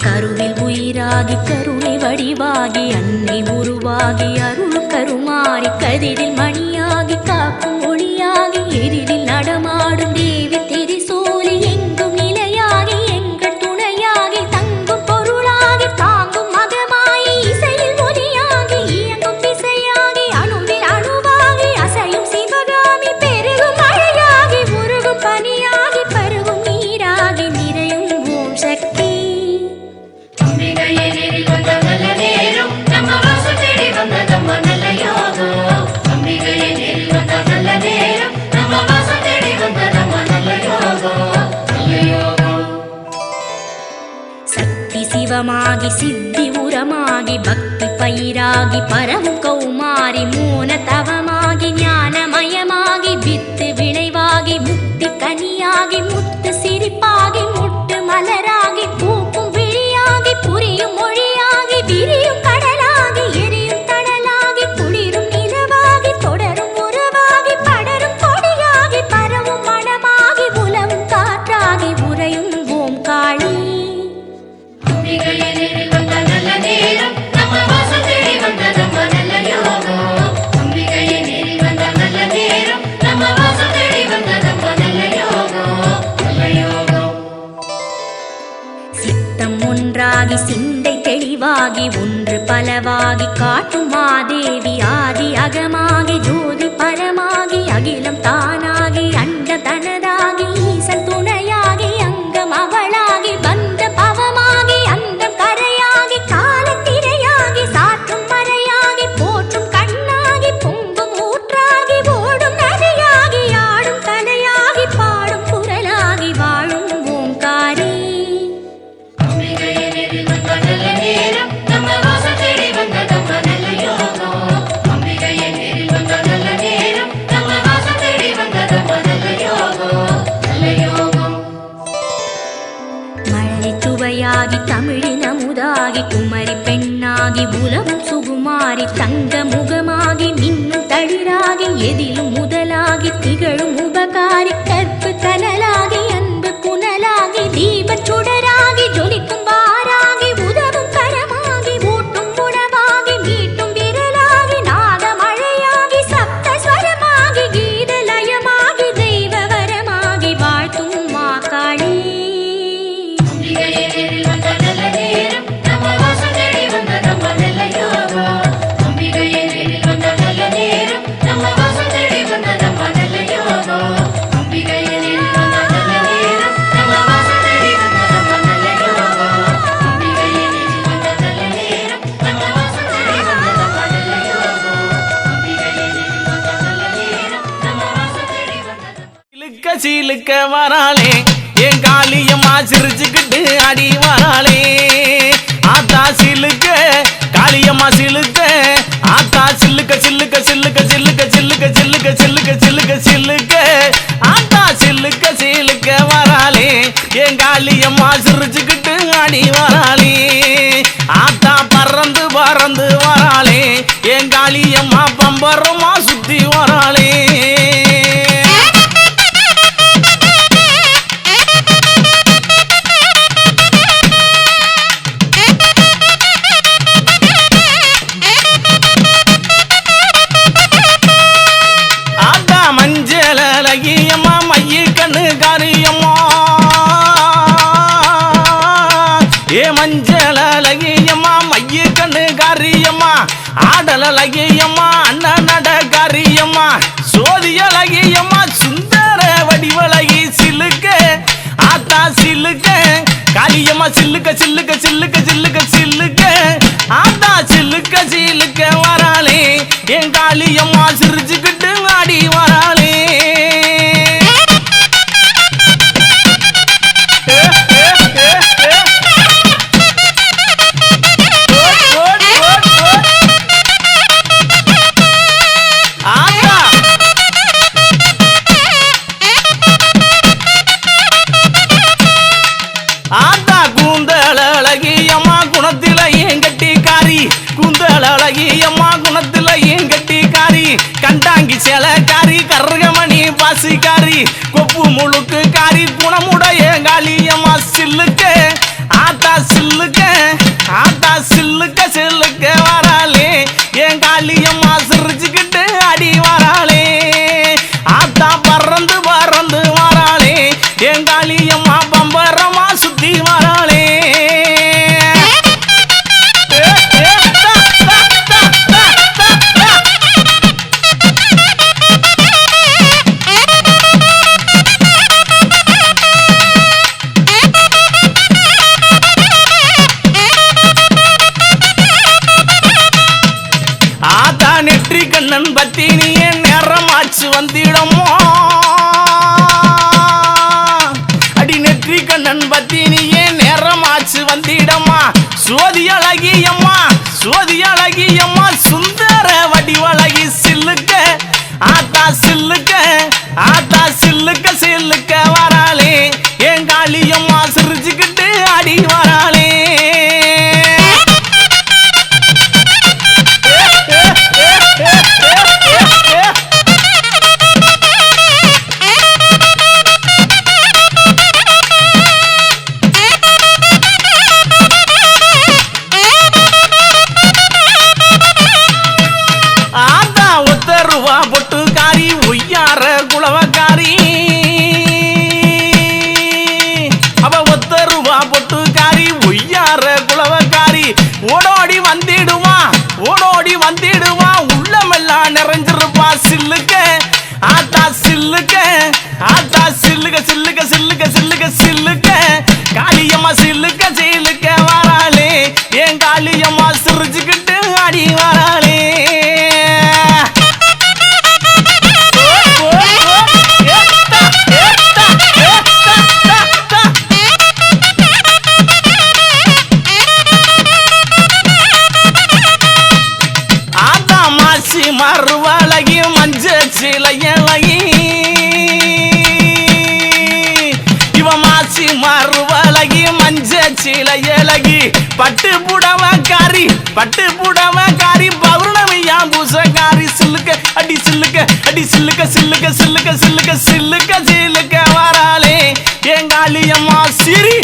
கருவில் உயிராகி கருணை வடிவாகி அன்னை உருவாகி அருள் கருமாறி கதிரில் மணியாகி காக்கும் ஒளியாகி எதிரில் நடமாடும் தேவி மந்திரமாகி சித்தி உரமாகி பக்தி பயிராகி பரவும் கௌமாரி மூன தவமாகி ஞானமயமாகி வித்து விளைவாகி முக்தி கனியாகி முத்து சிரிப்பா கனவாகி காட்டும் மாதேவி ஆதி அகமாகி ஜோதி பரமாகி அகிலம் தானா உலகம் சுகுமாரி தங்க முகமாகி நின் தளிராகி எதிலும் சிலுக்க சீலுக்க வராளே என் காளியம்மா சிரிச்சுக்கிட்டு அடி வராளே. ஆத்தா சிலுக்க காளியம்மா சிலுக்க மஞ்சள் அழகியம்மா மைய கண்ணு காரியம்மா. ஏ மஞ்சள் அழகியம்மா மைய கண்ணு காரியம்மா. ஆடல் அழகியம்மா அண்ணன் நட காரியம்மா. சோதி அழகியம்மா சுந்தர வடிவழகி சில்லுக்க ஆத்தா சில்லுக்க காளியம்மா சில்லுக்க சில்லுக்க சில்லுக்க சில்லுக்க ராசிக்காரி கொப்பு முழுக்கு காரி குணமுடைய காளியம்மா சில்லுக்க ஆத்தா சில்லுக்க ஆத்தா சில்லுக்க சில்லுக்க வராளே. என் காளியம்மா சிரிச்சுக்கிட்டு அடி வராளே. ஆத்தா பறந்து பறந்து வராளே. என் காளியம்மா நண்பத்தினியே நேரமாச்சு வந்திடம்மா. சோதி அழகியம்மா அழகி அழகியம்மா. சுந்தர வடிவழகி சில்லுக்க ஆத்தா சில்லுக்க ஆத்தா சில்லுக்க சில்லுக்க வராளே. என் காளியம்மா சிரிச்சுக்கிட்டு அடி வராளே. மறுவழகி மஞ்ச சிலையழகி இவ மாசி மறுவழகி மஞ்ச சிலையழகி பட்டு புடவக்காரி பட்டு புடவக்காரி பௌர்ணமியா பூசக்காரி சில்லுக்க அடி சில்லுக்க அடி சில்லுக்க சில்லுக்க சில்லுக்க சில்லுக்க சில்லுக்க சில்லுக்க வராளே. எங்காளியம்மா சிரி.